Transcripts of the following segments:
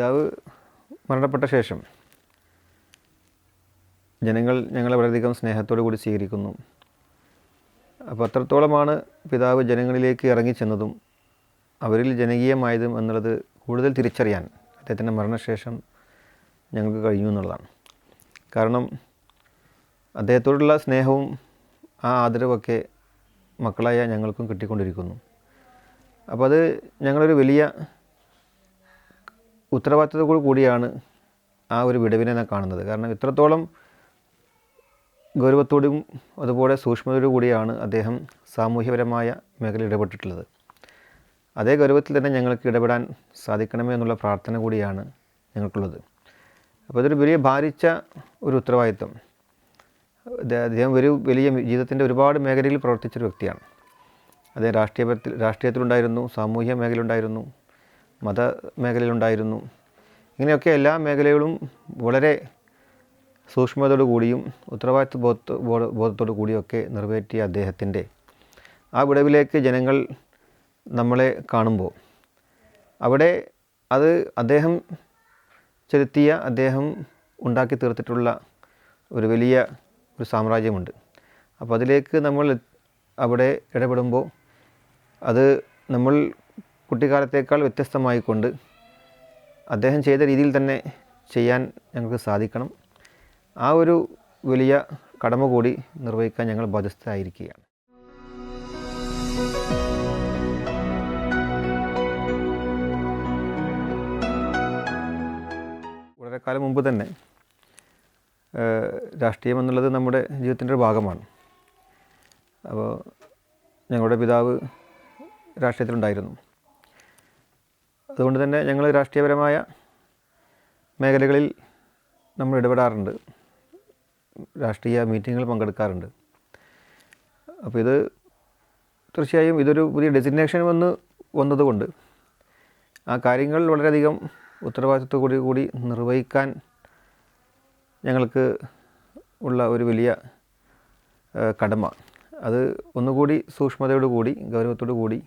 പിതാവ് മരണപ്പെട്ട ശേഷം ജനങ്ങൾ ഞങ്ങളെ വളരെയധികം സ്നേഹത്തോടു കൂടി സ്വീകരിക്കുന്നു. അപ്പോൾ അത്രത്തോളമാണ് പിതാവ് ജനങ്ങളിലേക്ക് ഇറങ്ങിച്ചെന്നതും അവരിൽ ജനകീയമായതും എന്നുള്ളത് കൂടുതൽ തിരിച്ചറിയാൻ അദ്ദേഹത്തിന്റെ മരണശേഷം ഞങ്ങൾക്ക് കഴിഞ്ഞു എന്നുള്ളതാണ്. കാരണം അദ്ദേഹത്തോടുള്ള സ്നേഹവും ആ ആദരവൊക്കെ മക്കളായ ഞങ്ങൾക്കും കിട്ടിക്കൊണ്ടിരിക്കുന്നു. അപ്പോൾ അത് ഞങ്ങളൊരു വലിയ ഉത്തരവാദിത്തത്തോടു കൂടിയാണ് ആ ഒരു വിടവിനെ ഞാൻ കാണുന്നത്. കാരണം ഇത്രത്തോളം ഗൗരവത്തോടും അതുപോലെ സൂക്ഷ്മതയോടു കൂടിയാണ് അദ്ദേഹം സാമൂഹ്യപരമായ മേഖലയിൽ ഇടപെട്ടിട്ടുള്ളത്. അതേ ഗൗരവത്തിൽ തന്നെ ഞങ്ങൾക്ക് ഇടപെടാൻ സാധിക്കണമേ എന്നുള്ള പ്രാർത്ഥന കൂടിയാണ് ഞങ്ങൾക്കുള്ളത്. അപ്പോൾ ഇതൊരു വലിയ ഭാരിച്ച ഒരു ഉത്തരവാദിത്വം. അദ്ദേഹം ഒരു വലിയ ജീവിതത്തിന്റെ ഒരുപാട് മേഖലയിൽ പ്രവർത്തിച്ചൊരു വ്യക്തിയാണ്. അദ്ദേഹം രാഷ്ട്രീയത്തിൽ രാഷ്ട്രീയത്തിലുണ്ടായിരുന്നു സാമൂഹ്യ മേഖലയിലുണ്ടായിരുന്നു മത മേഖലയിലുണ്ടായിരുന്നു ഇങ്ങനെയൊക്കെ എല്ലാ മേഖലകളും വളരെ സൂക്ഷ്മതയോടു കൂടിയും ഉത്തരവാദിത്വ ബോധ- ബോധത്തോടു കൂടിയൊക്കെ നിറവേറ്റിയ അദ്ദേഹത്തിന്റെ ആ വിടവിലേക്ക് ജനങ്ങൾ നമ്മളെ കാണുമ്പോൾ. അവിടെ അത് അദ്ദേഹം ചെലുത്തിയ അദ്ദേഹം ഉണ്ടാക്കി തീർത്തിട്ടുള്ള ഒരു വലിയ ഒരു സാമ്രാജ്യമുണ്ട്. അപ്പോൾ അതിലേക്ക് നമ്മൾ അവിടെ ഇടപെടുമ്പോൾ അത് നമ്മൾ കുട്ടിക്കാലത്തേക്കാൾ വ്യത്യസ്തമായിക്കൊണ്ട് അദ്ദേഹം ചെയ്ത രീതിയിൽ തന്നെ ചെയ്യാൻ ഞങ്ങൾക്ക് സാധിക്കണം. ആ ഒരു വലിയ കടമ കൂടി നിർവഹിക്കാൻ ഞങ്ങൾ ബാധ്യസ്ഥരായിരിക്കുകയാണ്. വളരെ കാലം മുമ്പ് തന്നെ രാഷ്ട്രീയം എന്നുള്ളത് നമ്മുടെ ജീവിതത്തിന്റെ ഒരു ഭാഗമാണ്. അപ്പോൾ ഞങ്ങളുടെ പിതാവ് രാഷ്ട്രീയത്തിലുണ്ടായിരുന്നു. അതുകൊണ്ട് തന്നെ ഞങ്ങൾ രാഷ്ട്രീയപരമായ മേഖലകളിൽ നമ്മൾ ഇടപെടാറുണ്ട്. രാഷ്ട്രീയ മീറ്റിങ്ങുകൾ പങ്കെടുക്കാറുണ്ട്. അപ്പോൾ ഇത് തീർച്ചയായും ഇതൊരു പുതിയ ഡെസിഗ്നേഷൻ വന്ന് വന്നതുകൊണ്ട് ആ കാര്യങ്ങൾ വളരെയധികം ഉത്തരവാദിത്വത്തോടു കൂടി നിർവഹിക്കാൻ ഞങ്ങൾക്ക് ഉള്ള ഒരു വലിയ കടമ. അത് ഒന്നുകൂടി സൂക്ഷ്മതയോടു കൂടി ഗൗരവത്തോടു കൂടി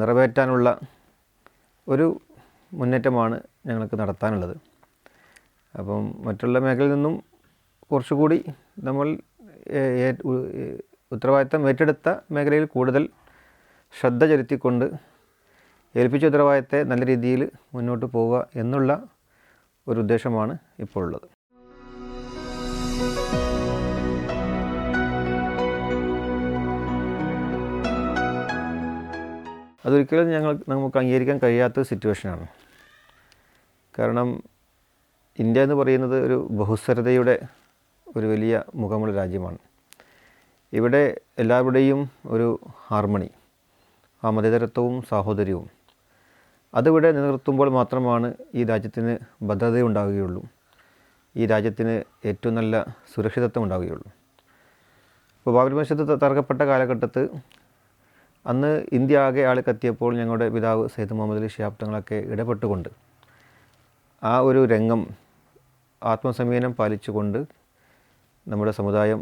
നിറവേറ്റാനുള്ള ഒരു മുന്നേറ്റമാണ് ഞങ്ങൾക്ക് നടത്താനുള്ളത്. അപ്പം മറ്റുള്ള മേഖലയിൽ നിന്നും കുറച്ചുകൂടി നമ്മൾ ഉത്തരവാദിത്തം ഏറ്റെടുത്ത മേഖലയിൽ കൂടുതൽ ശ്രദ്ധ ചെലുത്തിക്കൊണ്ട് ഏൽപ്പിച്ച ഉത്തരവാദിത്തത്തെ നല്ല രീതിയിൽ മുന്നോട്ട് പോവുക എന്നുള്ള ഒരു ഉദ്ദേശമാണ് ഇപ്പോൾ ഉള്ളത് അതൊരിക്കലും ഞങ്ങൾ നമുക്ക് അംഗീകരിക്കാൻ കഴിയാത്ത സിറ്റുവേഷനാണ്. കാരണം ഇന്ത്യ എന്ന് പറയുന്നത് ഒരു ബഹുസ്വരതയുടെ ഒരു വലിയ മുഖമുള്ള രാജ്യമാണ്. ഇവിടെ എല്ലാവരുടെയും ഒരു ഹാർമണി ആ മതേതരത്വവും സാഹോദര്യവും. അതിവിടെ നിലനിർത്തുമ്പോൾ മാത്രമാണ് ഈ രാജ്യത്തിന് ഭദ്രതയുണ്ടാവുകയുള്ളൂ. ഈ രാജ്യത്തിന് ഏറ്റവും നല്ല സുരക്ഷിതത്വം ഉണ്ടാവുകയുള്ളൂ. ഇപ്പോൾ ബാബരി മസ്ജിദ് തകർക്കപ്പെട്ട കാലഘട്ടത്ത് അന്ന് ഇന്ത്യ ആകെ ആൾ കത്തിയപ്പോൾ ഞങ്ങളുടെ പിതാവ് സയ്യിദ് മുഹമ്മദ് അലി ഷിഹാബ് തങ്ങളൊക്കെ ഇടപെട്ടുകൊണ്ട് ആ ഒരു രംഗം ആത്മസംയമനം പാലിച്ചുകൊണ്ട് നമ്മുടെ സമുദായം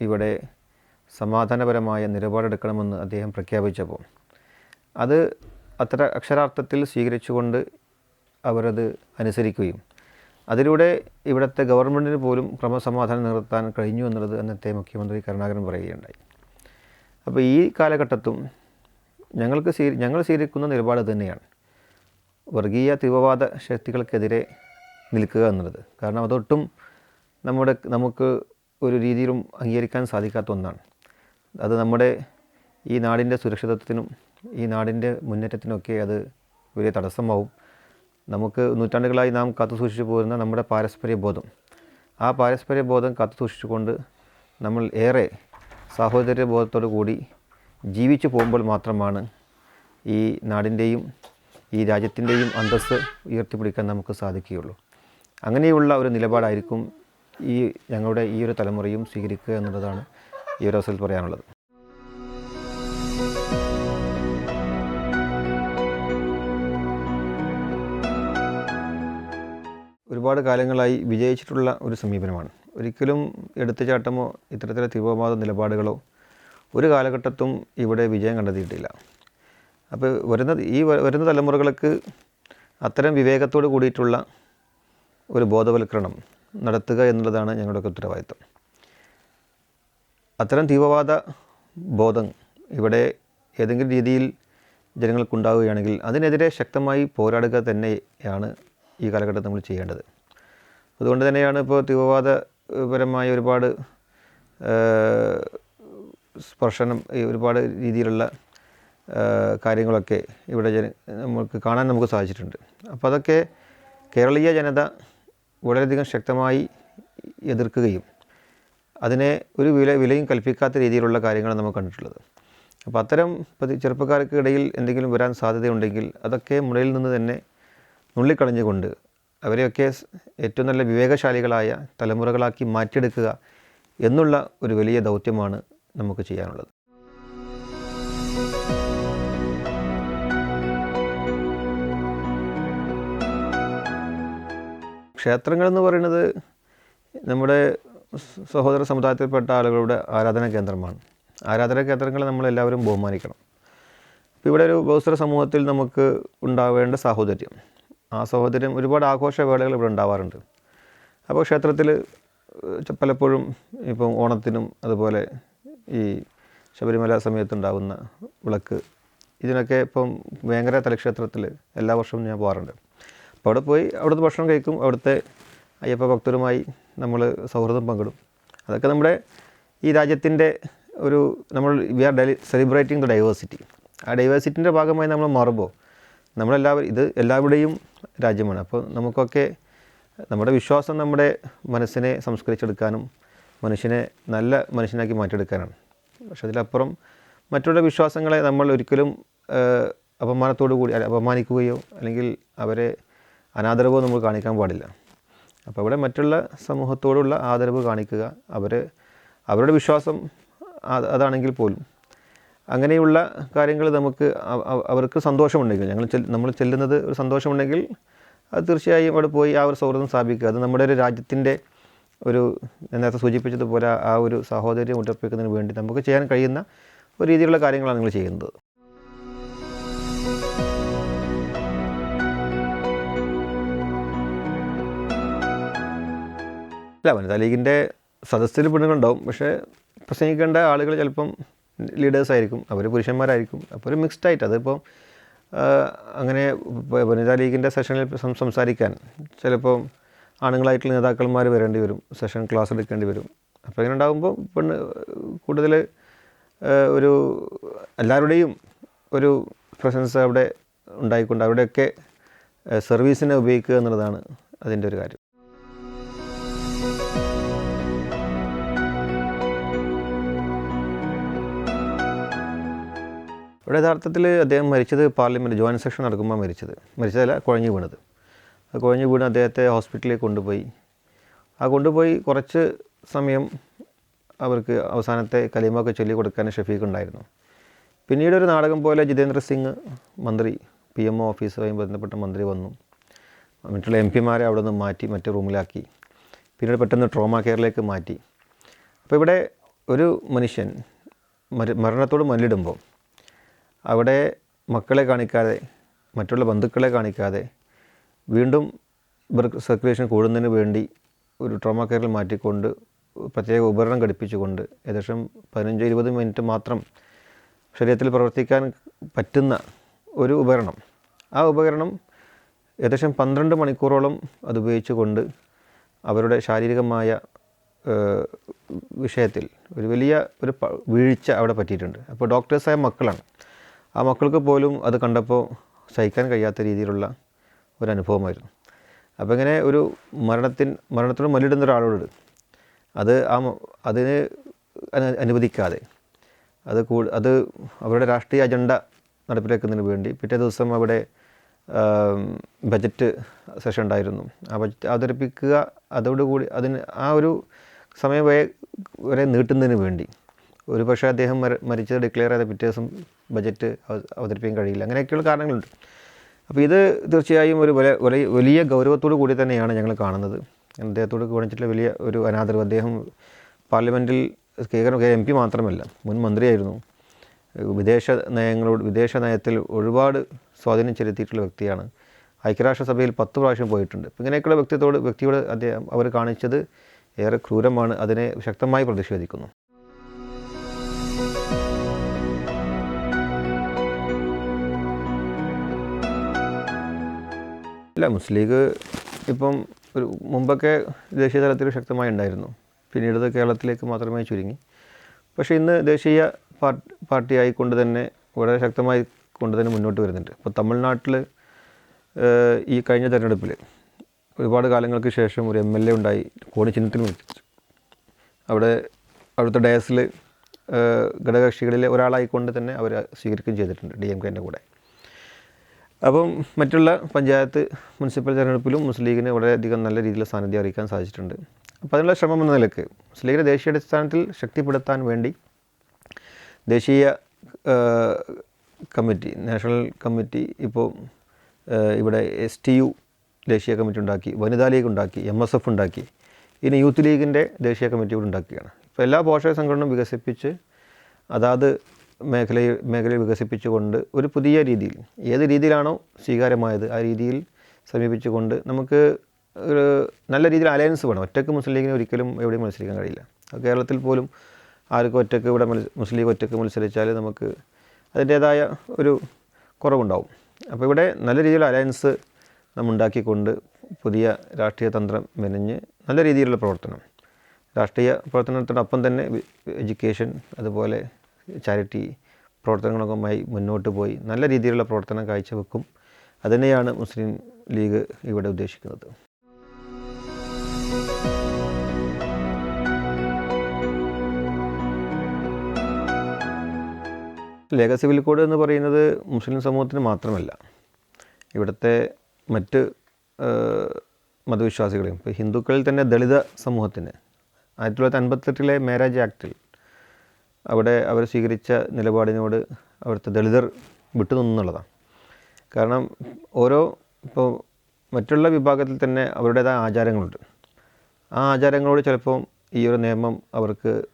ഇവിടെ സമാധാനപരമായ നിലപാടെടുക്കണമെന്ന് അദ്ദേഹം പ്രഖ്യാപിച്ചപ്പോൾ അത് അത്ര അക്ഷരാർത്ഥത്തിൽ സ്വീകരിച്ചുകൊണ്ട് അവരത് അനുസരിക്കുകയും അതിലൂടെ ഇവിടുത്തെ ഗവൺമെന്റിന് പോലും ക്രമസമാധാനം നിർത്താൻ കഴിഞ്ഞു എന്നുള്ളത് അന്നത്തെ മുഖ്യമന്ത്രി കരുണാകരൻ പറയുകയുണ്ടായി. അപ്പോൾ ഈ കാലഘട്ടത്തും ഞങ്ങൾക്ക് സ്വീ ഞങ്ങൾ സ്വീകരിക്കുന്ന നിലപാട് തന്നെയാണ് വർഗീയ തീവ്രവാദ ശക്തികൾക്കെതിരെ നിൽക്കുക എന്നുള്ളത്. കാരണം അതൊട്ടും നമ്മുടെ നമുക്ക് ഒരു രീതിയിലും അംഗീകരിക്കാൻ സാധിക്കാത്ത ഒന്നാണ്. അത് നമ്മുടെ ഈ നാടിന്റെ സുരക്ഷിതത്വത്തിനും ഈ നാടിന്റെ മുന്നേറ്റത്തിനൊക്കെ അത് വലിയ തടസ്സമാവും. നമുക്ക് നൂറ്റാണ്ടുകളായി നാം കാത്തു സൂക്ഷിച്ചു പോരുന്ന നമ്മുടെ പാരസ്പര്യ ബോധം ആ പാരസ്പര്യ ബോധം കാത്തു സൂക്ഷിച്ചുകൊണ്ട് നമ്മൾ ഏറെ സാഹോദര്യ ബോധത്തോടു കൂടി ജീവിച്ചു പോകുമ്പോൾ മാത്രമാണ് ഈ നാടിന്റെയും ഈ രാജ്യത്തിന്റെയും അന്തസ്സ് ഉയർത്തിപ്പിടിക്കാൻ നമുക്ക് സാധിക്കുകയുള്ളൂ. അങ്ങനെയുള്ള ഒരു നിലപാടായിരിക്കും ഈ ഞങ്ങളുടെ ഈ ഒരു തലമുറയും സ്വീകരിക്കുക എന്നുള്ളതാണ് ഈ ഒരു അവസരത്തിൽ പറയാനുള്ളത്. ഒരുപാട് കാലങ്ങളായി വിജയിച്ചിട്ടുള്ള ഒരു സമീപനമാണ്. ഒരിക്കലും എടുത്തുചാട്ടമോ ഇത്തരത്തിലെ തീവ്രവാദ നിലപാടുകളോ ഒരു കാലഘട്ടത്തും ഇവിടെ വിജയം കണ്ടെത്തിയിട്ടില്ല. അപ്പോൾ വരുന്ന ഈ വരുന്ന തലമുറകൾക്ക് അത്തരം വിവേകത്തോട് കൂടിയിട്ടുള്ള ഒരു ബോധവൽക്കരണം നടത്തുക എന്നുള്ളതാണ് ഞങ്ങളുടെയൊക്കെ ഉത്തരവാദിത്വം. അത്തരം തീവ്രവാദ ബോധം ഇവിടെ ഏതെങ്കിലും രീതിയിൽ ജനങ്ങൾക്കുണ്ടാവുകയാണെങ്കിൽ അതിനെതിരെ ശക്തമായി പോരാടുക തന്നെയാണ് ഈ കാലഘട്ടത്തിൽ നമ്മൾ ചെയ്യേണ്ടത്. അതുകൊണ്ട് തന്നെയാണ് ഇപ്പോൾ തീവ്രവാദപരമായ ഒരുപാട് സ്പർശനം ഒരുപാട് രീതിയിലുള്ള കാര്യങ്ങളൊക്കെ ഇവിടെ ജന നമുക്ക് കാണാൻ നമുക്ക് സാധിച്ചിട്ടുണ്ട്. അപ്പോൾ അതൊക്കെ കേരളീയ ജനത വളരെയധികം ശക്തമായി എതിർക്കുകയും അതിനെ ഒരു വില വിലയും കൽപ്പിക്കാത്ത രീതിയിലുള്ള കാര്യങ്ങളാണ് നമ്മൾ കണ്ടിട്ടുള്ളത്. അപ്പോൾ അത്തരം ചെറുപ്പക്കാർക്ക് ഇടയിൽ എന്തെങ്കിലും വരാൻ സാധ്യതയുണ്ടെങ്കിൽ അതൊക്കെ മുളയിൽ നിന്ന് തന്നെ നുള്ളിക്കളഞ്ഞുകൊണ്ട് അവരെയൊക്കെ ഏറ്റവും നല്ല വിവേകശാലികളായ തലമുറകളാക്കി മാറ്റിയെടുക്കുക എന്നുള്ള ഒരു വലിയ ദൗത്യമാണ് നമുക്ക് ചെയ്യാനുള്ളത്. ക്ഷേത്രങ്ങൾ എന്ന് പറയുന്നത് നമ്മുടെ സഹോദര സമുദായത്തിൽപ്പെട്ട ആളുകളുടെ ആരാധനാ കേന്ദ്രമാണ്. ആരാധനാ കേന്ദ്രങ്ങളെ നമ്മളെല്ലാവരും ബഹുമാനിക്കണം. ഇപ്പോൾ ഇവിടെ ഒരു ബഹുസ്വര സമൂഹത്തിൽ നമുക്ക് ഉണ്ടാവേണ്ട സാഹോദര്യം ആ സഹോദരൻ ഒരുപാട് ആഘോഷവേളകൾ ഇവിടെ ഉണ്ടാവാറുണ്ട്. അപ്പോൾ ക്ഷേത്രത്തിൽ പലപ്പോഴും ഇപ്പം ഓണത്തിനും അതുപോലെ ഈ ശബരിമല സമയത്തുണ്ടാകുന്ന വിളക്ക് ഇതിനൊക്കെ ഇപ്പം വേങ്ങര തലക്ഷേത്രത്തിൽ എല്ലാ വർഷവും ഞാൻ പോകാറുണ്ട് അപ്പോൾ അവിടെ പോയി അവിടുത്തെ ഭക്ഷണം കഴിക്കും. അവിടുത്തെ അയ്യപ്പ ഭക്തരുമായി നമ്മൾ സൗഹൃദം പങ്കിടും. അതൊക്കെ നമ്മുടെ ഈ രാജ്യത്തിന്റെ ഒരു നമ്മൾ we are daily celebrating the diversity ആ ഡൈവേഴ്സിറ്റിന്റെ ഭാഗമായി നമ്മൾ മാറുമ്പോൾ നമ്മളെല്ലാവരും ഇത് എല്ലാവരുടെയും രാജ്യമാണ്. അപ്പോൾ നമുക്കൊക്കെ നമ്മുടെ വിശ്വാസം നമ്മുടെ മനസ്സിനെ സംസ്കരിച്ചെടുക്കാനും മനുഷ്യനെ നല്ല മനുഷ്യനാക്കി മാറ്റിയെടുക്കാനാണ്. പക്ഷെ അതിലപ്പുറം മറ്റുള്ള വിശ്വാസങ്ങളെ നമ്മൾ ഒരിക്കലും അപമാനത്തോടു കൂടി അപമാനിക്കുകയോ അല്ലെങ്കിൽ അവരെ അനാദരവോ നമ്മൾ കാണിക്കാൻ പാടില്ല. അപ്പോൾ ഇവിടെ മറ്റുള്ള സമൂഹത്തോടുള്ള ആദരവ് കാണിക്കുക അവർ അവരുടെ വിശ്വാസം അതാണെങ്കിൽ പോലും അങ്ങനെയുള്ള കാര്യങ്ങൾ നമുക്ക് അവ- അവ- അവർക്ക് സന്തോഷമുണ്ടെങ്കിൽ ഞങ്ങൾ നമ്മൾ ചെല്ലുന്നത് ഒരു സന്തോഷമുണ്ടെങ്കിൽ അത് തീർച്ചയായും അവിടെ പോയി ആ ഒരു സൗഹൃദം സ്ഥാപിക്കുക. അത് നമ്മുടെ ഒരു രാജ്യത്തിന്റെ ഒരു നേരത്തെ സൂചിപ്പിച്ചതുപോലെ ആ ഒരു സഹോദര്യം ഉറപ്പിക്കുന്നതിന് വേണ്ടി നമുക്ക് ചെയ്യാൻ കഴിയുന്ന ഒരു രീതിയിലുള്ള കാര്യങ്ങളാണ് നിങ്ങൾ ചെയ്യുന്നത്. അല്ല വനിതാ ലീഗിന്റെ സദസ്സിൽ പെണ്ണുങ്ങളുണ്ടാവും. പക്ഷേ പ്രസംഗിക്കേണ്ട ആളുകൾ ചിലപ്പം ലീഡേഴ്സ് ആയിരിക്കും അവർ പുരുഷന്മാരായിരിക്കും അപ്പോൾ ഒരു മിക്സ്ഡ് ആയിട്ട്. അതിപ്പോൾ അങ്ങനെ വനിതാ ലീഗിന്റെ സെഷനിൽ സംസാരിക്കാൻ ചിലപ്പോൾ ആണുങ്ങളായിട്ടുള്ള നേതാക്കന്മാർ വരേണ്ടി വരും സെഷൻ ക്ലാസ് എടുക്കേണ്ടി വരും. അപ്പോൾ ഇങ്ങനെ ഉണ്ടാകുമ്പോൾ പെണ്ണ് കൂടുതൽ ഒരു എല്ലാവരുടെയും ഒരു പ്രസൻസ് അവിടെ ഉണ്ടായിക്കൊണ്ട് അവിടെയൊക്കെ സർവീസിനെ ഉപയോഗിക്കുക എന്നുള്ളതാണ് അതിന്റെ ഒരു കാര്യം. ഇവിടെ യഥാർത്ഥത്തിൽ അദ്ദേഹം മരിച്ചത് പാർലമെന്റ് ജോയിന്റ് സെക്ഷൻ നടക്കുമ്പോൾ മരിച്ചത്. മരിച്ചതല്ല കുഴഞ്ഞു വീണത്. കുഴഞ്ഞു വീണ് അദ്ദേഹത്തെ ഹോസ്പിറ്റലിൽ കൊണ്ടുപോയി. ആ കൊണ്ടുപോയി കുറച്ച് സമയം അവർക്ക് അവസാനത്തെ കലിമൊക്കെ ചൊല്ലി കൊടുക്കാൻ ഷഫീഖ് ഉണ്ടായിരുന്നു. പിന്നീട് ഒരു നാടകം പോലെ ജിതേന്ദ്ര സിംഗ് മന്ത്രി പി എം ഒ ഓഫീസുമായി ബന്ധപ്പെട്ട മന്ത്രി വന്നു. മറ്റുള്ള എം പിമാരെ അവിടെ നിന്ന് മാറ്റി മറ്റു റൂമിലാക്കി. പിന്നീട് പെട്ടെന്ന് ട്രോമ കെയറിലേക്ക് മാറ്റി. അപ്പോൾ ഇവിടെ ഒരു മനുഷ്യൻ മര മരണത്തോട് മല്ലിടുമ്പോൾ അവിടെ മക്കളെ കാണിക്കാതെ മറ്റുള്ള ബന്ധുക്കളെ കാണിക്കാതെ വീണ്ടും ബ്ലഡ് സർക്കുലേഷൻ കൂടുന്നതിന് വേണ്ടി ഒരു ട്രോമ കെയറിൽ മാറ്റിക്കൊണ്ട് പ്രത്യേക ഉപകരണം ഘടിപ്പിച്ചുകൊണ്ട് ഏകദേശം പതിനഞ്ചോ ഇരുപത് മിനിറ്റ് മാത്രം ശരീരത്തിൽ പ്രവർത്തിക്കാൻ പറ്റുന്ന ഒരു ഉപകരണം. ആ ഉപകരണം ഏകദേശം പന്ത്രണ്ട് മണിക്കൂറോളം അത് ഉപയോഗിച്ചുകൊണ്ട് അവരുടെ ശാരീരികമായ വിഷയത്തിൽ ഒരു വലിയ ഒരു വീഴ്ച അവിടെ പറ്റിയിട്ടുണ്ട്. അപ്പോൾ ഡോക്ടേഴ്സായ മക്കളാണ്. ആ മക്കൾക്ക് പോലും അത് കണ്ടപ്പോൾ സഹിക്കാൻ കഴിയാത്ത രീതിയിലുള്ള ഒരു അനുഭവമായിരുന്നു. അപ്പോൾ ഇങ്ങനെ ഒരു മരണത്തിൻ മരണത്തോട് മല്ലിടുന്ന ഒരാളോട് അത് ആ അതിന് അനുവദിക്കാതെ അത് കൂ അത് അവരുടെ രാഷ്ട്രീയ അജണ്ട നടപ്പിലാക്കുന്നതിന് വേണ്ടി പിറ്റേ ദിവസം അവിടെ ബജറ്റ് സെഷൻ ഉണ്ടായിരുന്നു. ആ ബജറ്റ് അവതരിപ്പിക്കുക അതോടുകൂടി അതിന് ആ ഒരു സമയം വരെ നീട്ടുന്നതിന് വേണ്ടി ഒരു പക്ഷേ അദ്ദേഹം മര മരിച്ചത് ഡിക്ലെയർ ചെയ്ത പിറ്റേ ദിവസം ബജറ്റ് അവതരിപ്പിക്കാൻ കഴിയില്ല. അങ്ങനെയൊക്കെയുള്ള കാരണങ്ങളുണ്ട്. അപ്പോൾ ഇത് തീർച്ചയായും ഒരു വലിയ വലിയ ഗൗരവത്തോടു കൂടി തന്നെയാണ് ഞങ്ങൾ കാണുന്നത്. അദ്ദേഹത്തോട് കാണിച്ചിട്ടുള്ള വലിയ ഒരു അനാദരവ്. അദ്ദേഹം പാർലമെന്റിൽ കേരളം എം പി മാത്രമല്ല മുൻ മന്ത്രിയായിരുന്നു. വിദേശ നയങ്ങളോട് വിദേശ നയത്തിൽ ഒരുപാട് സ്വാധീനം ചെലുത്തിയിട്ടുള്ള വ്യക്തിയാണ്. ഐക്യരാഷ്ട്രസഭയിൽ പത്ത് പ്രാവശ്യം പോയിട്ടുണ്ട്. അപ്പോൾ ഇങ്ങനെയൊക്കെയുള്ള വ്യക്തിയോട് വ്യക്തിയോട് അദ്ദേഹം അവർ കാണിച്ചത് ഏറെ ക്രൂരമാണ്. അതിനെ ശക്തമായി പ്രതിഷേധിക്കുന്നു. ഇല്ല മുസ്ലിം ലീഗ് ഇപ്പം ഒരു മുമ്പൊക്കെ ദേശീയ തലത്തിൽ ശക്തമായി ഉണ്ടായിരുന്നു. പിന്നീട് കേരളത്തിലേക്ക് മാത്രമേ ചുരുങ്ങി. പക്ഷേ ഇന്ന് ദേശീയ പാർട്ടി പാർട്ടിയായിക്കൊണ്ട് തന്നെ വളരെ ശക്തമായി കൊണ്ട് തന്നെ മുന്നോട്ട് വരുന്നുണ്ട്. ഇപ്പോൾ തമിഴ്നാട്ടിൽ ഈ കഴിഞ്ഞ തെരഞ്ഞെടുപ്പിൽ ഒരുപാട് കാലങ്ങൾക്ക് ശേഷം ഒരു എം എൽ എ ഉണ്ടായി കോണി ചിഹ്നത്തിന് മത്സരിച്ചു അവിടെ അവിടുത്തെ ഡയസിൽ ഘടകകക്ഷികളിലെ ഒരാളായിക്കൊണ്ട് തന്നെ അവർ സ്വീകരിക്കുകയും ചെയ്തിട്ടുണ്ട് ഡി എം കെന്റെ കൂടെ. അപ്പം മറ്റുള്ള പഞ്ചായത്ത് മുനിസിപ്പൽ തെരഞ്ഞെടുപ്പിലും മുസ്ലിം ലീഗിന് വളരെയധികം നല്ല രീതിയിൽ സാന്നിധ്യം അറിയിക്കാൻ സാധിച്ചിട്ടുണ്ട്. അപ്പോൾ അതിനുള്ള ശ്രമം എന്ന നിലയ്ക്ക് മുസ്ലിം ലീഗിനെ ദേശീയാടിസ്ഥാനത്തിൽ ശക്തിപ്പെടുത്താൻ വേണ്ടി ദേശീയ കമ്മിറ്റി നാഷണൽ കമ്മിറ്റി ഇപ്പോൾ ഇവിടെ എസ് ടി യു ദേശീയ കമ്മിറ്റി ഉണ്ടാക്കി വനിതാ ലീഗ് ഉണ്ടാക്കി എം എസ് എഫ് ഉണ്ടാക്കി ഇനി യൂത്ത് ലീഗിന്റെ ദേശീയ കമ്മിറ്റി കൂടി ഉണ്ടാക്കുകയാണ്. ഇപ്പോൾ എല്ലാ പോഷക സംഘടനയും വികസിപ്പിച്ച് അതാത് മേഖലയിൽ മേഖലയിൽ വികസിപ്പിച്ചുകൊണ്ട് ഒരു പുതിയ രീതിയിൽ ഏത് രീതിയിലാണോ സ്വീകാര്യമായത് ആ രീതിയിൽ സമീപിച്ചുകൊണ്ട് നമുക്ക് ഒരു നല്ല രീതിയിൽ അലയൻസ് വേണം. ഒറ്റയ്ക്ക് മുസ്ലിം ലീഗിനെ ഒരിക്കലും എവിടെയും മത്സരിക്കാൻ കഴിയില്ല. കേരളത്തിൽ പോലും ആർക്കും ഒറ്റയ്ക്ക് ഇവിടെ മുസ്ലിം ലീഗ് ഒറ്റയ്ക്ക് മത്സരിച്ചാൽ നമുക്ക് അതിന്റേതായ ഒരു കുറവുണ്ടാവും. അപ്പോൾ ഇവിടെ നല്ല രീതിയിൽ അലയൻസ് നമ്മൾ ഉണ്ടാക്കിക്കൊണ്ട് പുതിയ രാഷ്ട്രീയ തന്ത്രം മെനഞ്ഞ് നല്ല രീതിയിലുള്ള പ്രവർത്തനം. രാഷ്ട്രീയ പ്രവർത്തനത്തോടൊപ്പം തന്നെ എഡ്യൂക്കേഷൻ അതുപോലെ ചാരിറ്റി പ്രവർത്തനങ്ങളുമായി മുന്നോട്ട് പോയി നല്ല രീതിയിലുള്ള പ്രവർത്തനം കാഴ്ചവെക്കും. അതുതന്നെയാണ് മുസ്ലിം ലീഗ് ഇവിടെ ഉദ്ദേശിക്കുന്നത്. ലേഖ സിവിൽ കോഡ് എന്ന് പറയുന്നത് മുസ്ലിം സമൂഹത്തിന് മാത്രമല്ല ഇവിടുത്തെ മറ്റ് മതവിശ്വാസികളെയും ഇപ്പോൾ ഹിന്ദുക്കളിൽ തന്നെ ദളിത സമൂഹത്തിന് ആയിരത്തി തൊള്ളായിരത്തി അൻപത്തെട്ടിലെ മാരേജ് ആക്ടിൽ അവിടെ അവർ സ്വീകരിച്ച നിലപാടിനോട് അവിടുത്തെ ദളിതർ വിട്ടുനിന്നുള്ളതാണ്. കാരണം ഓരോ ഇപ്പോൾ മറ്റുള്ള വിഭാഗത്തിൽ തന്നെ അവരുടേതായ ആചാരങ്ങളുണ്ട്. ആ ആചാരങ്ങളോട് ചിലപ്പോൾ ഈ ഒരു നിയമം അവർക്ക്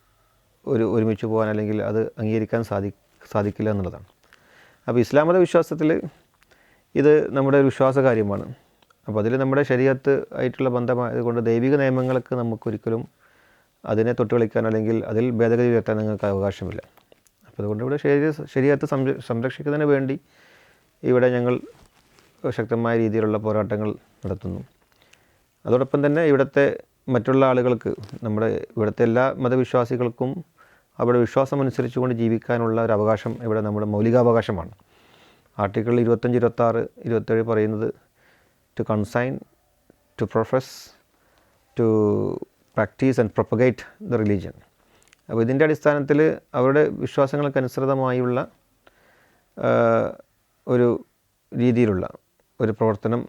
ഒരു ഒരുമിച്ച് പോകാൻ അല്ലെങ്കിൽ അത് അംഗീകരിക്കാൻ സാധി സാധിക്കില്ല എന്നുള്ളതാണ്. അപ്പോൾ ഇസ്ലാം മത വിശ്വാസത്തിൽ ഇത് നമ്മുടെ ഒരു വിശ്വാസ കാര്യമാണ് അപ്പോൾ അതിൽ നമ്മുടെ ശരീരത്ത് ആയിട്ടുള്ള ബന്ധമായതുകൊണ്ട് ദൈവിക നിയമങ്ങൾക്ക് നമുക്കൊരിക്കലും അതിനെ തൊട്ട് കളിക്കാൻ അല്ലെങ്കിൽ അതിൽ ഭേദഗതി വരുത്താൻ നിങ്ങൾക്ക് അവകാശമില്ല. അപ്പോൾ അതുകൊണ്ട് ഇവിടെ ശരീര ശരീരത്തെ സംരക്ഷിക്കുന്നതിന് വേണ്ടി ഇവിടെ ഞങ്ങൾ ശക്തമായ രീതിയിലുള്ള പോരാട്ടങ്ങൾ നടത്തുന്നു. അതോടൊപ്പം തന്നെ ഇവിടുത്തെ മറ്റുള്ള ആളുകൾക്ക് നമ്മുടെ ഇവിടുത്തെ എല്ലാ മതവിശ്വാസികൾക്കും അവരുടെ വിശ്വാസം അനുസരിച്ചുകൊണ്ട് ജീവിക്കാനുള്ള ഒരു അവകാശം ഇവിടെ നമ്മുടെ മൗലികാവകാശമാണ്. ആർട്ടിക്കിൾ ഇരുപത്തഞ്ച് ഇരുപത്താറ് ഇരുപത്തേഴ് പറയുന്നത് to conscience to profess to practise and propagate the religion. അപ്പോൾ ഇതിന്റെ അടിസ്ഥാനത്തിൽ അവരുടെ വിശ്വാസങ്ങൾക്കനുസൃതമായുള്ള അനുസൃതമായുള്ള ഒരു രീതിയിലുള്ള ഒരു പ്രവർത്തനം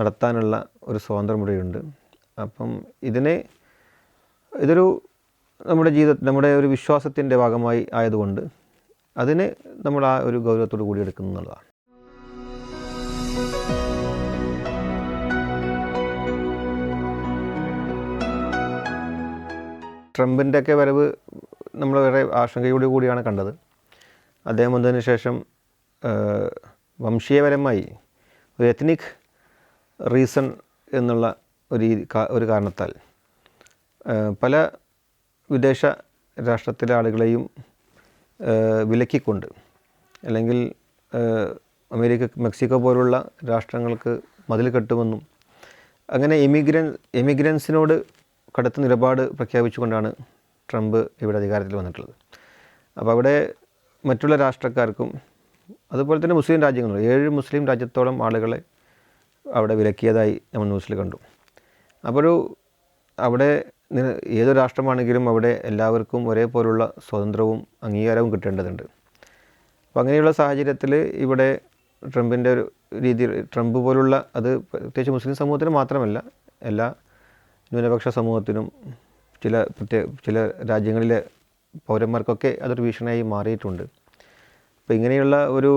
നടത്താനുള്ള ഒരു സ്വാതന്ത്ര്യം ഇവിടെയുണ്ട്. അപ്പം ഇതിനെ ഇതൊരു നമ്മുടെ ജീവിത നമ്മുടെ ഒരു വിശ്വാസത്തിന്റെ ഭാഗമായി ആയതുകൊണ്ട് അതിനെ നമ്മൾ ആ ഒരു ഗൗരവത്തോടു കൂടി എടുക്കുന്നു ട്രംപിന്റെ ഒക്കെ വരവ് നമ്മൾ വേറെ ആശങ്കയോടു കൂടിയാണ് കണ്ടത്. അദ്ദേഹം വന്നതിന് ശേഷം വംശീയപരമായി ഒരു എത്നിക് റീസൺ എന്നുള്ള ഒരു ഒരു കാരണത്താൽ പല വിദേശ രാഷ്ട്രത്തിലെ ആളുകളെയും വിലക്കിക്കൊണ്ട് അല്ലെങ്കിൽ അമേരിക്ക മെക്സിക്കോ പോലുള്ള രാഷ്ട്രങ്ങൾക്ക് മതിൽ കെട്ടുമെന്നും അങ്ങനെ എമിഗ്രൻ എമിഗ്രൻസിനോട് കടുത്ത നിലപാട് പ്രഖ്യാപിച്ചുകൊണ്ടാണ് ട്രംപ് ഇവിടെ അധികാരത്തിൽ വന്നിട്ടുള്ളത്. അപ്പോൾ അവിടെ മറ്റുള്ള രാഷ്ട്രക്കാർക്കും അതുപോലെ തന്നെ മുസ്ലിം രാജ്യങ്ങളുണ്ട് ഏഴ് മുസ്ലിം രാജ്യത്തോളം ആളുകളെ അവിടെ വിലക്കിയതായി നമ്മൾ ന്യൂസിൽ കണ്ടു. അപ്പോൾ ഒരു അവിടെ ഏതൊരു രാഷ്ട്രമാണെങ്കിലും അവിടെ എല്ലാവർക്കും ഒരേപോലുള്ള സ്വാതന്ത്ര്യവും അംഗീകാരവും കിട്ടേണ്ടതുണ്ട്. അപ്പോൾ അങ്ങനെയുള്ള സാഹചര്യത്തിൽ ഇവിടെ ട്രംപിന്റെ ഒരു രീതി ട്രംപ് പോലുള്ള അത് പ്രത്യേകിച്ച് മുസ്ലിം സമൂഹത്തിന് മാത്രമല്ല എല്ലാ ന്യൂനപക്ഷ സമൂഹത്തിനും ചില പ്രത്യേക ചില രാജ്യങ്ങളിലെ പൗരന്മാർക്കൊക്കെ അതൊരു ഭീഷണിയായി മാറിയിട്ടുണ്ട്. അപ്പോൾ ഇങ്ങനെയുള്ള ഒരു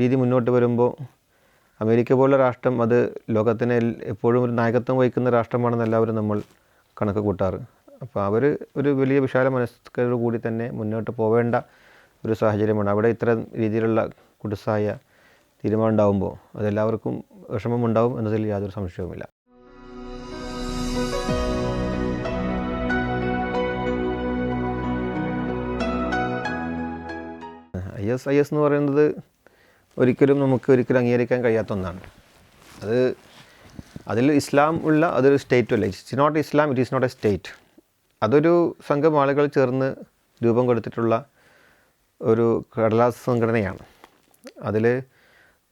രീതി മുന്നോട്ട് വരുമ്പോൾ അമേരിക്ക പോലുള്ള രാഷ്ട്രം അത് ലോകത്തിന് എപ്പോഴും ഒരു നായകത്വം വഹിക്കുന്ന രാഷ്ട്രമാണെന്ന് എല്ലാവരും നമ്മൾ കണക്ക് കൂട്ടാറ്. അപ്പോൾ അവർ ഒരു വലിയ വിശാല മനസ്കരോട് കൂടി തന്നെ മുന്നോട്ട് പോവേണ്ട ഒരു സാഹചര്യമാണ്. അവിടെ ഇത്തരം രീതിയിലുള്ള കുടുസായ തീരുമാനം ഉണ്ടാകുമ്പോൾ അതെല്ലാവർക്കും വിഷമമുണ്ടാവും എന്നതിൽ യാതൊരു സംശയവുമില്ല. എസ് ഐ എസ് എന്ന് പറയുന്നത് ഒരിക്കലും നമുക്ക് ഒരിക്കലും അംഗീകരിക്കാൻ കഴിയാത്ത ഒന്നാണ്. അത് അതിൽ ഇസ്ലാം ഉള്ള അതൊരു സ്റ്റേറ്റും അല്ല? It's not Islam it is not a state അതൊരു സംഘം ആളുകൾ ചേർന്ന് രൂപം കൊടുത്തിട്ടുള്ള ഒരു കടലാസ് സംഘടനയാണ്. അതിൽ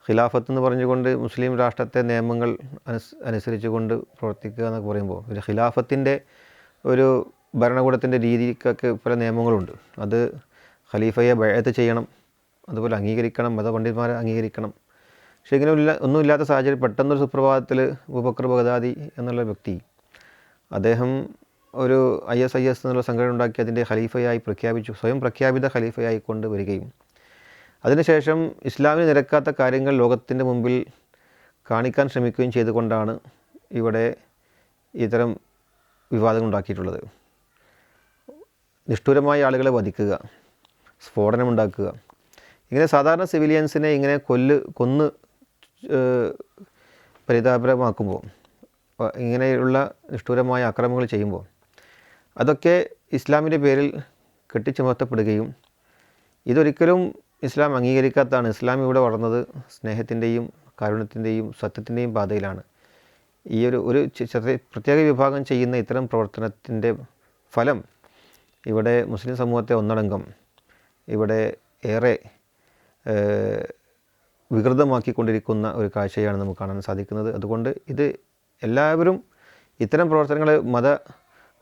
ഖിലാഫത്ത് എന്ന് പറഞ്ഞുകൊണ്ട് മുസ്ലിം രാഷ്ട്രത്തെ നിയമങ്ങൾ അനുസ് അനുസരിച്ചുകൊണ്ട് പ്രവർത്തിക്കുക എന്നൊക്കെ പറയുമ്പോൾ ഒരു ഖിലാഫത്തിന്റെ ഒരു ഭരണകൂടത്തിന്റെ രീതിക്കൊക്കെ പല നിയമങ്ങളുണ്ട്. അത് ഖലീഫയെ ബഴത്ത് ചെയ്യണം അതുപോലെ അംഗീകരിക്കണം മതപണ്ഡിതന്മാരെ അംഗീകരിക്കണം. പക്ഷേ ഇങ്ങനെ ഇല്ല ഒന്നുമില്ലാത്ത സാഹചര്യം പെട്ടെന്നൊരു സുപ്രഭാതത്തിൽ ഉപക്ര ബഗദാദി എന്നുള്ള വ്യക്തി അദ്ദേഹം ഒരു ഐ എസ് ഐ എസ് എന്നുള്ള സംഘടന ഉണ്ടാക്കി അതിന്റെ ഖലീഫയായി പ്രഖ്യാപിച്ചു സ്വയം പ്രഖ്യാപിത ഖലീഫയായി കൊണ്ട് വരികയും അതിനുശേഷം ഇസ്ലാമിന് നിരക്കാത്ത കാര്യങ്ങൾ ലോകത്തിന്റെ മുമ്പിൽ കാണിക്കാൻ ശ്രമിക്കുകയും ചെയ്തുകൊണ്ടാണ് ഇവിടെ ഇത്തരം വിവാദങ്ങൾ ഉണ്ടാക്കിയിട്ടുള്ളത്. നിഷ്ഠൂരമായ ആളുകളെ വധിക്കുക സ്ഫോടനമുണ്ടാക്കുക ഇങ്ങനെ സാധാരണ സിവിലിയൻസിനെ ഇങ്ങനെ കൊല്ല് കൊന്ന് പരിതാപരമാക്കുമ്പോൾ ഇങ്ങനെയുള്ള നിഷ്ഠൂരമായ അക്രമങ്ങൾ ചെയ്യുമ്പോൾ അതൊക്കെ ഇസ്ലാമിന്റെ പേരിൽ കെട്ടിച്ചുമർത്തപ്പെടുകയും ഇതൊരിക്കലും ഇസ്ലാം അംഗീകരിക്കാത്തതാണ്. ഇസ്ലാം ഇവിടെ വളർന്നത് സ്നേഹത്തിന്റെയും കാരുണ്യത്തിന്റെയും സത്യത്തിന്റെയും പാതയിലാണ്. ഈ ഒരു ഒരു പ്രത്യേക വിഭാഗം ചെയ്യുന്ന ഇത്തരം പ്രവർത്തനത്തിന്റെ ഫലം ഇവിടെ മുസ്ലിം സമൂഹത്തെ ഒന്നടങ്കം ഇവിടെ ഏറെ വികൃതമാക്കിക്കൊണ്ടിരിക്കുന്ന ഒരു കാഴ്ചയാണ് നമുക്ക് കാണാൻ സാധിക്കുന്നത്. അതുകൊണ്ട് ഇത് എല്ലാവരും ഇത്തരം പ്രവർത്തനങ്ങൾ മത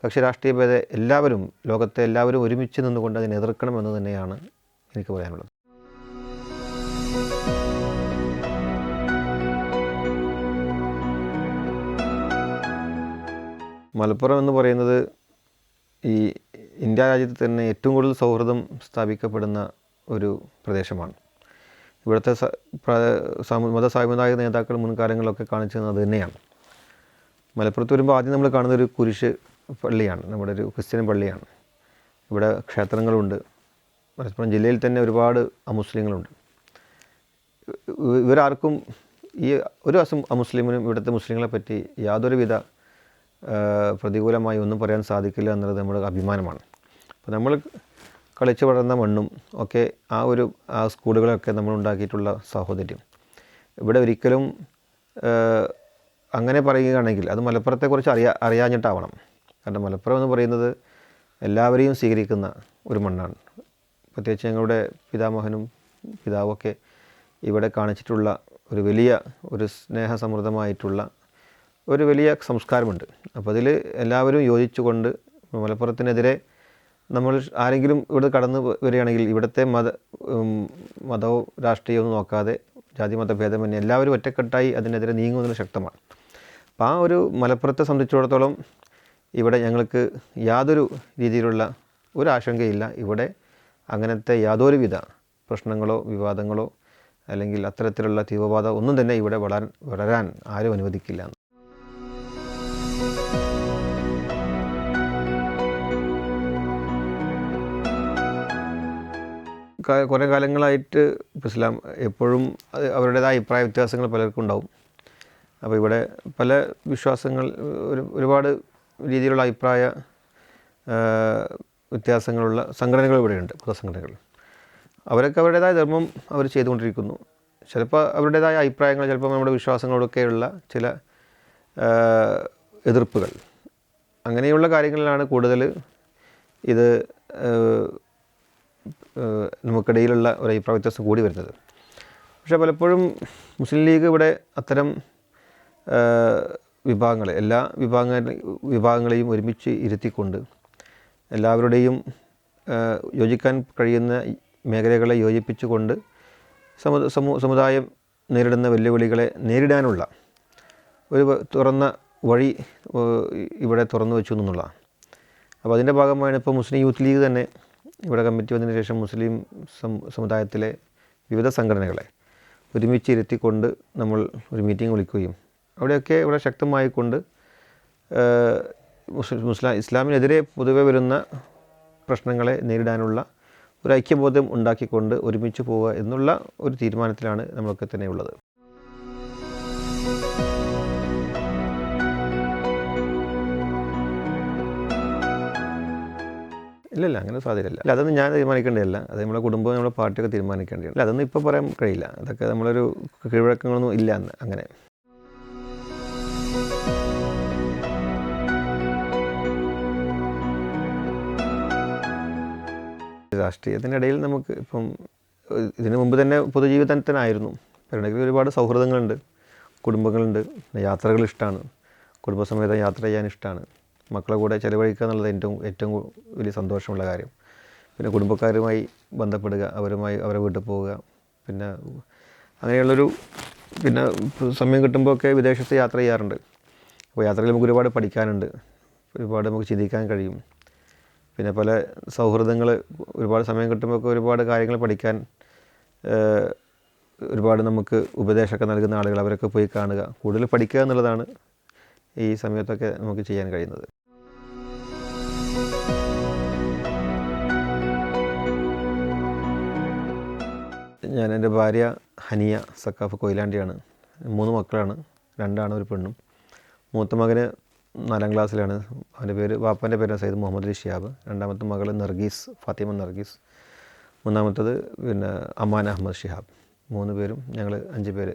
കക്ഷി രാഷ്ട്രീയ ഭേദ എല്ലാവരും ലോകത്തെ എല്ലാവരും ഒരുമിച്ച് നിന്നുകൊണ്ട് അതിനെ എതിർക്കണമെന്ന് തന്നെയാണ് എനിക്ക് പറയാനുള്ളത്. മലപ്പുറം എന്ന് പറയുന്നത് ഈ ഇന്ത്യ രാജ്യത്ത് തന്നെ ഏറ്റവും കൂടുതൽ സൗഹൃദം സ്ഥാപിക്കപ്പെടുന്ന ഒരു പ്രദേശമാണ്. ഇവിടുത്തെ മത നേതാക്കൾ മുൻകാലങ്ങളിലൊക്കെ കാണിച്ചു തന്നത് തന്നെയാണ്. മലപ്പുറത്ത് വരുമ്പോൾ ആദ്യം നമ്മൾ കാണുന്ന ഒരു കുരിശ് പള്ളിയാണ്. നമ്മുടെ ഒരു ക്രിസ്ത്യൻ പള്ളിയാണ്. ഇവിടെ ക്ഷേത്രങ്ങളുണ്ട്. മലപ്പുറം ജില്ലയിൽ തന്നെ ഒരുപാട് അമുസ്ലിങ്ങളുണ്ട്. ഇവ- ഇവരാർക്കും ഈ ഒരു അസം അമുസ്ലിമിനും ഇവിടുത്തെ മുസ്ലിങ്ങളെ പറ്റി യാതൊരുവിധ പ്രതികൂലമായി ഒന്നും പറയാൻ സാധിക്കില്ല എന്നുള്ളത് നമ്മുടെ അഭിമാനമാണ്. അപ്പോൾ നമ്മൾ കളിച്ചു വളർന്ന മണ്ണും ഒക്കെ ആ ഒരു ആ സ്കൂളുകളൊക്കെ നമ്മൾ ഉണ്ടാക്കിയിട്ടുള്ള സാഹോദര്യം. ഇവിടെ ഒരിക്കലും അങ്ങനെ പറയുകയാണെങ്കിൽ അത് മലപ്പുറത്തെക്കുറിച്ച് അറിയാ അറിയാഞ്ഞിട്ടാവണം. കാരണം മലപ്പുറം എന്ന് പറയുന്നത് എല്ലാവരെയും സ്വീകരിക്കുന്ന ഒരു മണ്ണാണ്. പ്രത്യേകിച്ച് ഞങ്ങളുടെ പിതാമഹനും പിതാവൊക്കെ ഇവിടെ കാണിച്ചിട്ടുള്ള ഒരു വലിയ ഒരു സ്നേഹസമൃദ്ധമായിട്ടുള്ള ഒരു വലിയ സംസ്കാരമുണ്ട്. അപ്പോൾ അതിൽ എല്ലാവരും യോജിച്ചുകൊണ്ട് മലപ്പുറത്തിനെതിരെ നമ്മൾ ആരെങ്കിലും ഇവിടെ കടന്നു വരികയാണെങ്കിൽ ഇവിടുത്തെ മത മതവും രാഷ്ട്രീയവും നോക്കാതെ ജാതി മത എല്ലാവരും ഒറ്റക്കെട്ടായി അതിനെതിരെ നീങ്ങുന്നത് ശക്തമാണ്. അപ്പോൾ ആ ഒരു മലപ്പുറത്തെ സംബന്ധിച്ചിടത്തോളം ഇവിടെ ഞങ്ങൾക്ക് യാതൊരു രീതിയിലുള്ള ഒരു ആശങ്കയില്ല. ഇവിടെ അങ്ങനത്തെ യാതൊരുവിധ പ്രശ്നങ്ങളോ വിവാദങ്ങളോ അല്ലെങ്കിൽ അത്തരത്തിലുള്ള തീവ്രവാദം ഒന്നും തന്നെ ഇവിടെ വളരാൻ വളരാൻ ആരും അനുവദിക്കില്ല. കുറേ കാലങ്ങളായിട്ട് ഇപ്പോൾ ഇസ്ലാം എപ്പോഴും അവരുടേതായ അഭിപ്രായ വ്യത്യാസങ്ങൾ പലർക്കും ഉണ്ടാവും. അപ്പോൾ ഇവിടെ പല വിശ്വാസങ്ങൾ ഒരു ഒരുപാട് രീതിയിലുള്ള അഭിപ്രായ വ്യത്യാസങ്ങളുള്ള സംഘടനകൾ ഇവിടെയുണ്ട് മതസംഘടനകൾ അവരൊക്കെ അവരുടേതായ ധർമ്മം അവർ ചെയ്തുകൊണ്ടിരിക്കുന്നു. ചിലപ്പോൾ അവരുടേതായ അഭിപ്രായങ്ങൾ ചിലപ്പോൾ നമ്മുടെ വിശ്വാസങ്ങളോടൊക്കെയുള്ള ചില എതിർപ്പുകൾ. അങ്ങനെയുള്ള കാര്യങ്ങളിലാണ് കൂടുതൽ ഇത് നമുക്കിടയിലുള്ള ഒരു അഭിപ്രായ വ്യത്യാസം കൂടി വരുന്നത്. പക്ഷേ പലപ്പോഴും മുസ്ലിം ലീഗ് ഇവിടെ അത്തരം വിഭാഗങ്ങളെ എല്ലാ വിഭാഗ വിഭാഗങ്ങളെയും ഒരുമിച്ച് ഇരുത്തിക്കൊണ്ട് എല്ലാവരുടെയും യോജിക്കാൻ കഴിയുന്ന മേഖലകളെ യോജിപ്പിച്ചുകൊണ്ട് സമു സമൂ സമുദായം നേരിടുന്ന വെല്ലുവിളികളെ നേരിടാനുള്ള ഒരു തുറന്ന വഴി ഇവിടെ തുറന്നു വെച്ചു എന്നുള്ളതാണ്. അപ്പോൾ അതിന്റെ ഭാഗമായാണ് ഇപ്പോൾ മുസ്ലിം യൂത്ത് ലീഗ് തന്നെ ഇവിടെ കമ്മിറ്റി വന്നതിന് ശേഷം മുസ്ലിം സമുദായത്തിലെ വിവിധ സംഘടനകളെ ഒരുമിച്ച് ഇരുത്തിക്കൊണ്ട് നമ്മൾ ഒരു മീറ്റിംഗ് വിളിക്കുകയും അവിടെയൊക്കെ ഇവിടെ ശക്തമായിക്കൊണ്ട് മുസ്ലിം മുസ്ലാം ഇസ്ലാമിനെതിരെ പൊതുവെ വരുന്ന പ്രശ്നങ്ങളെ നേരിടാനുള്ള ഒരു ഐക്യബോധം ഉണ്ടാക്കിക്കൊണ്ട് ഒരുമിച്ച് പോവുക എന്നുള്ള ഒരു തീരുമാനത്തിലാണ് നമ്മളൊക്കെ തന്നെ ഉള്ളത്. ഇല്ല അങ്ങനെ സാധ്യതയില്ല. അല്ല അതൊന്നും ഞാൻ തീരുമാനിക്കേണ്ടതല്ല അത് നമ്മുടെ കുടുംബം നമ്മുടെ പാർട്ടിയൊക്കെ തീരുമാനിക്കേണ്ടതാണ് അല്ല അതൊന്നും ഇപ്പോൾ പറയാൻ കഴിയില്ല. അതൊക്കെ നമ്മളൊരു കീഴ്വഴക്കങ്ങളൊന്നും ഇല്ല അങ്ങനെ. രാഷ്ട്രീയത്തിന്റെ ഇടയിൽ നമുക്ക് ഇപ്പം ഇതിനു മുമ്പ് തന്നെ പൊതുജീവിതത്തിനായിരുന്നു. പരിണതിയിൽ ഒരുപാട് സൗഹൃദങ്ങളുണ്ട്. കുടുംബങ്ങളുണ്ട്. യാത്രകൾ ഇഷ്ടമാണ് കുടുംബസമേതം യാത്ര ചെയ്യാൻ ഇഷ്ടമാണ് മക്കളെ കൂടെ ചിലവഴിക്കുക എന്നുള്ളത് ഏറ്റവും ഏറ്റവും വലിയ സന്തോഷമുള്ള കാര്യം. പിന്നെ കുടുംബക്കാരുമായി ബന്ധപ്പെടുക അവരുമായി അവരെ വീട്ടിൽ പോവുക. പിന്നെ അങ്ങനെയുള്ളൊരു പിന്നെ സമയം കിട്ടുമ്പോഴൊക്കെ വിദേശത്ത് യാത്ര ചെയ്യാറുണ്ട്. അപ്പോൾ യാത്രയിൽ നമുക്ക് ഒരുപാട് പഠിക്കാനുണ്ട്. ഒരുപാട് നമുക്ക് ചിന്തിക്കാൻ കഴിയും. പിന്നെ പല സൗഹൃദങ്ങൾ ഒരുപാട് സമയം കിട്ടുമ്പോഴൊക്കെ ഒരുപാട് കാര്യങ്ങൾ പഠിക്കാൻ ഒരുപാട് നമുക്ക് ഉപദേശമൊക്കെ നൽകുന്ന ആളുകൾ അവരൊക്കെ പോയി കാണുക. കൂടുതൽ പഠിക്കുക എന്നുള്ളതാണ് ഈ സമയത്തൊക്കെ നമുക്ക് ചെയ്യാൻ കഴിയുന്നത്. ഞാൻ എന്റെ ഭാര്യ ഹനിയ സക്കാഫ് കൊയിലാണ്ടിയാണ്. മൂന്ന് മക്കളാണ്. രണ്ടാണ് ഒരു പെണ്ണും. മൂത്ത മകന് നാലാം ക്ലാസ്സിലാണ്. അവന്റെ പേര് വാപ്പാന്റെ പേര് സയ്യിദ് മുഹമ്മദ് അലി ഷിയാബ്. രണ്ടാമത്തെ മകൾ നർഗീസ് ഫാത്തിമ നർഗീസ്. മൂന്നാമത്തത് പിന്നെ അമാൻ അഹമ്മദ് ഷിഹാബ്. മൂന്ന് പേരും ഞങ്ങൾ അഞ്ച് പേര്